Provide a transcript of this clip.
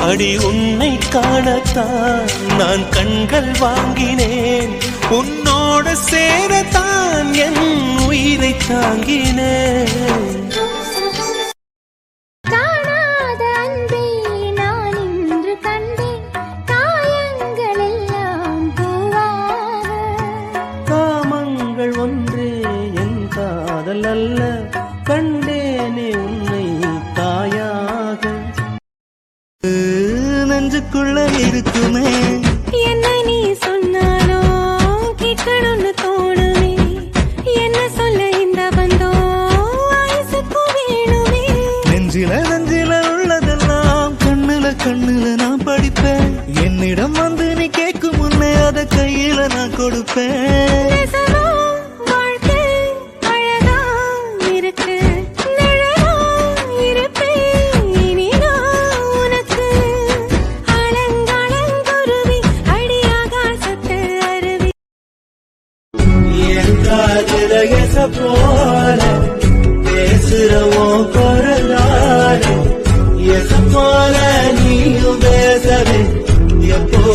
அடி உன்னை காணத்தான் நான் கண்கள் வாங்கினேன். உன்னோட சேரத்தான் என் உயிரை தாங்கினேன். ஒன்றே என் காதல் அல்ல. கண்டேனே நெஞ்சுக்குள்ள இருக்குமே. என்ன நீ சொன்னாலோ? கேட்கணும்னு தோணுமே. என்ன சொல்ல இந்த பந்தோ வயசுக்கு வேணுமே. நெஞ்சில நெஞ்சில உள்ளதெல்லாம் கண்ணுல கண்ணுல நான் படிப்பேன். என்னிடம் வந்து நீ கேட்கும் முன்னே அத கையில நான் கொடுப்பேன். என் காதுல